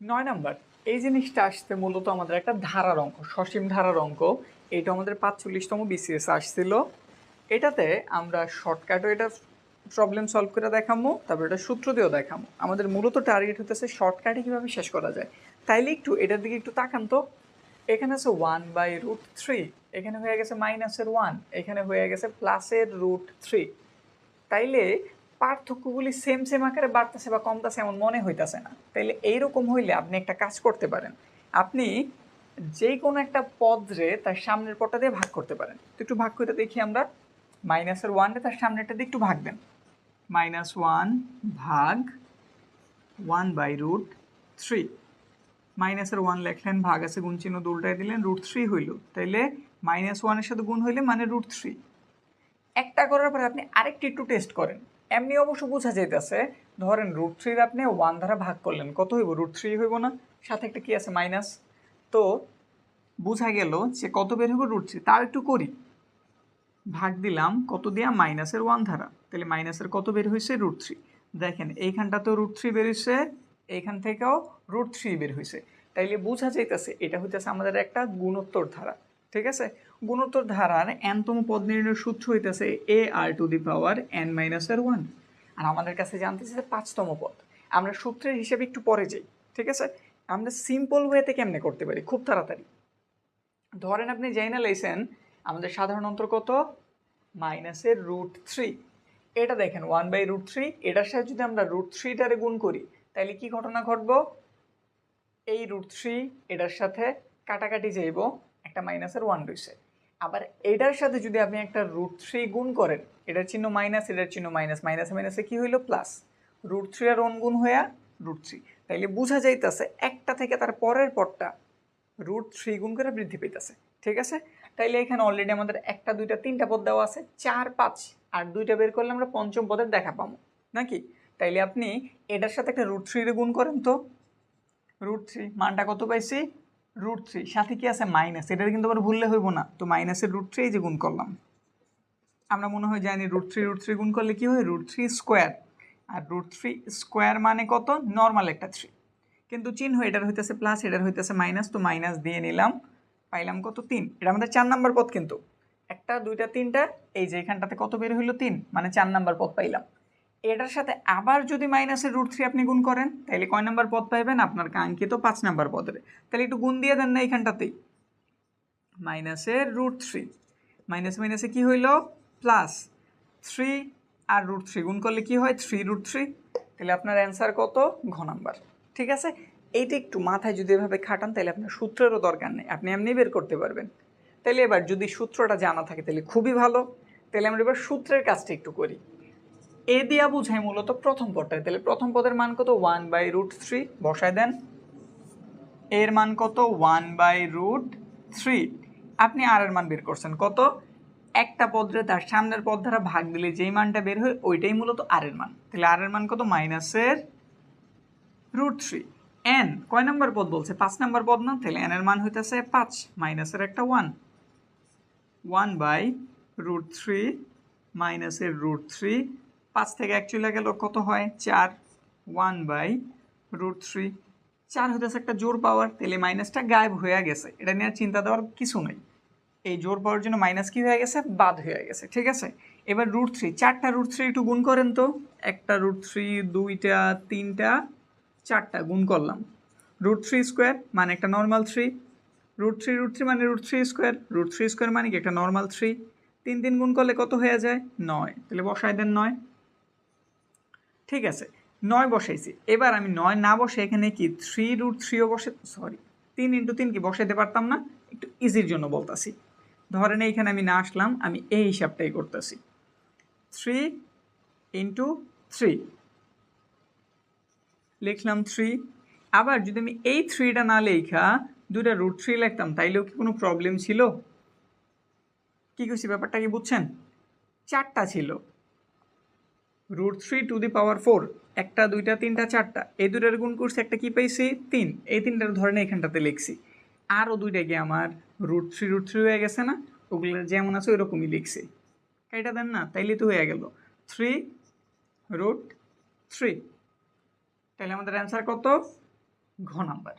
নয় নাম্বার, এই জিনিসটা আসতে মূলত আমাদের একটা ধারার অঙ্ক, সসীম ধারার অঙ্ক। এটা আমাদের পাঁচচল্লিশতম বিসিএস আসছিল। এটাতে আমরা শর্টকাটও এটা প্রবলেম সলভ করে দেখাবো তারপর এটা সূত্র দিয়েও দেখাবো আমাদের মূলত টার্গেট হতেছে শর্টকাটে কীভাবে শেষ করা যায়। তাইলে একটু এটার দিকে একটু তাকান তো। এখানে আছে ওয়ান বাই রুট থ্রি এখানে হয়ে গেছে মাইনাসের ওয়ান এখানে হয়ে গেছে প্লাসের রুট থ্রি তাইলে পার্থক্যগুলি সেম সেম আকারে বাড়তেছে বা কমতেছে এমন মনে হইতাছে না। তাইলে এইরকম হইলে আপনি একটা কাজ করতে পারেন। আপনি যে কোনো একটা পদরে তার সামনের পদটা দিয়ে ভাগ করতে পারেন। তো একটু ভাগ করে দেখি আমরা। মাইনাসের ওয়ানটা তার সামনেরটা দিয়ে একটু ভাগ দেন। মাইনাস ওয়ান ভাগ ওয়ান বাই রুট থ্রি মাইনাসের ওয়ান লেখলেন, ভাগ আছে, গুণ চিহ্ন দুলটায় দিলেন রুট থ্রি হইল। তাইলে মাইনাস ওয়ানের সাথে গুণ হইলে মানে রুট থ্রি একটা করার পরে আপনি আরেকটি একটু টেস্ট করেন। এমনি অবশ্য বোঝা যাইতেছে, ধরেন রুট থ্রির আপনি ওয়ান দ্বারা ভাগ করলেন, কত হইব? রুট থ্রি হইব না? সাথে একটা কি আছে? মাইনাস তো বোঝা গেল যে কত বের হইব? রুট থ্রি তাও একটু করি। ভাগ দিলাম, কত দিয়া? মাইনাসের ওয়ান ধারা তাহলে মাইনাসের কত বের হয়েছে রুট থ্রি দেখেন এইখানটা তো রুট থ্রি বের হয়েছে এইখান থেকেও রুট থ্রি বের হয়েছে তাইলে বোঝা যাইতেছে, এটা হইতেছে আমাদের একটা গুণোত্তর ধারা। ঠিক আছে? গুণোত্তর ধারার এনতম পদ নির্ণয়ের সূত্র হইতেছে A R to the power N minus মাইনাসের ওয়ান আর আমাদের কাছে জানতেছে যে পাঁচতম পদ। আমরা সূত্রের হিসেবে একটু পরে যাই, ঠিক আছে? আমরা সিম্পল ওয়েতে কেমনে করতে পারি? খুব তাড়াতাড়ি। ধরেন আপনি যাই না লাইছেন, আমাদের সাধারণ অন্তর কত? মাইনাসের রুট থ্রি এটা দেখেন ওয়ান বাই রুট থ্রি এটার সাথে যদি আমরা রুট থ্রিটারে গুণ করি তাহলে কি ঘটনা ঘটবো? এই রুট থ্রি এটার সাথে কাটাকাটি যাইব। একটা মাইনাসের ওয়ান রয়েছে। আবার এটার সাথে যদি আপনি একটা রুট থ্রি গুণ করেন, এটার চিহ্ন মাইনাস এটার চিহ্ন মাইনাস মাইনাসে মাইনাসে কী হইল? প্লাস রুট থ্রি আর ওয়ান গুণ হইয়া রুট থ্রি তাইলে বোঝা যাইতেছে একটা থেকে তার পরের পরটা রুট থ্রি গুণ করে বৃদ্ধি পেতেছে ঠিক আছে? তাইলে এখানে অলরেডি আমাদের একটা, দুইটা, তিনটা পদ দেওয়া আছে, চার, পাঁচ। আর দুইটা বের করলে আমরা পঞ্চম পদের দেখা পাবো। নাকি? তাইলে আপনি এটার সাথে একটা রুট থ্রি গুণ করেন তো। রুট থ্রি মানটা কত পাইছি? রুট থ্রি সাথে কি আছে মাইনাস এটা কিন্তু আবার ভুললে হইব না। তো মাইনাসের রুট থ্রি যে গুণ করলাম। আমরা মনে হয় জানি রুট থ্রি রুট থ্রি গুণ করলে কি হয়? রুট থ্রি স্কোয়ার আর রুট থ্রি স্কোয়ার মানে কত? নর্মাল একটা থ্রি কিন্তু চিহ্ন এটার হইতেছে প্লাস এটার হইতেছে মাইনাস তো মাইনাস দিয়ে নিলাম। পাইলাম কত? তিন। এটা আমাদের চার নাম্বার পথ কিন্তু। একটা, দুইটা, তিনটা, এই যে এখানটাতে কত বের হইল? তিন। মানে চার নাম্বার পথ পাইলাম। এটার সাথে আবার যদি মাইনাসের রুট থ্রি আপনি গুণ করেন, তাহলে কয় নাম্বার পদ পাইবেন? আপনার কাঙ্ক্ষিত পাঁচ নাম্বার পদের। তাহলে একটু গুণ দিয়ে দেন না এইখানটাতেই। মাইনাসের রুট থ্রি মাইনাস মাইনাসে কী হইল? প্লাস থ্রি আর রুট থ্রি গুণ করলে কি হয়? থ্রি রুট থ্রি তাহলে আপনার অ্যান্সার কত? ঘ নাম্বার। ঠিক আছে? এইটা একটু মাথায় যদি এভাবে খাটান, তাহলে আপনার সূত্রেরও দরকার নেই। আপনি এমনি বের করতে পারবেন। তাহলে এবার যদি সূত্রটা জানা থাকে, তাহলে খুবই ভালো। তাহলে আমরা এবার সূত্রের কাজটা একটু করি। এ দিয়া বুঝাই মূলত প্রথম পদটায় তাহলে প্রথম পদের মান কত? ওয়ান বাই রুট থ্রি বসায় দেন। এর মান কত? ওয়ান বাই রুট থ্রি আপনি আর এর মান বের করছেন। কত? একটা পদরে তার সামনের পদ দ্বারা ভাগ দিলে যেই মানটা বের হয়, ওইটাই মূলত আর এর মান। তাহলে আর এর মান কত? মাইনাসের রুট থ্রি এন কয় নাম্বার পদ বলছে? পাঁচ নাম্বার পদ না? তাহলে এন এর মান হইতেছে পাঁচ। মাইনাসের একটা one one by root three মাইনাসের রুট থ্রি পাঁচ থেকে এক চলে গেল কত হয়? চার, ওয়ান বাই রুট থ্রি। চার হইতেছে একটা জোর পাওয়ার, তাহলে মাইনাসটা গায়েব হয়ে গেছে। এটা নিয়ে আর চিন্তা দেওয়ার কিছু নেই। এই জোর পাওয়ার জন্য মাইনাস কি হয়ে গেছে? বাদ হয়ে গেছে, ঠিক আছে? এবার রুট থ্রি, চারটা রুট থ্রি একটু গুণ করেন তো। একটা রুট থ্রি, দুইটা, তিনটা, চারটা গুণ করলাম। রুট থ্রি স্কোয়ার মানে একটা normal three. Root three root three মানে root three square. Root three square মানে কি? একটা নর্মাল থ্রি। তিন তিন গুণ করলে কত হয়ে যায়? নয়। তাহলে বসায় দেন নয়। ঠিক আছে, নয় বসাইছি। এবার আমি নয় না বসে এখানে কি থ্রি রুট থ্রিও বসে সরি তিন ইন্টু তিন কি বসাইতে পারতাম না? একটু ইজির জন্য বলতাছি। ধরেন এইখানে আমি না আসলাম, আমি এই হিসাবটাই করতেছি। থ্রি ইন্টু থ্রি লিখলাম থ্রি আবার যদি আমি এই থ্রিটা না লেখা দুটা রুট থ্রি লিখতাম, তাইলেও কি কোনো প্রবলেম ছিল? কি করছি ব্যাপারটা কি বুঝছেন? চারটা ছিল। Root three to the power four একটা, দুইটা, তিনটা, চারটা। এই দুটার গুণ করছি, একটা কি পাইছি? তিন। এই তিনটার ধরনের এখানটাতে লিখছি। আরও দুইটা গিয়ে আমার? রুট থ্রি রুট থ্রি হয়ে গেছে না? ওগুলো যেমন আছে, ওইরকমই লিখছি। এটা দেন না, তাইলে তো হয়ে গেল। থ্রি রুট থ্রি তাহলে আমাদের অ্যান্সার কত? ঘ নাম্বার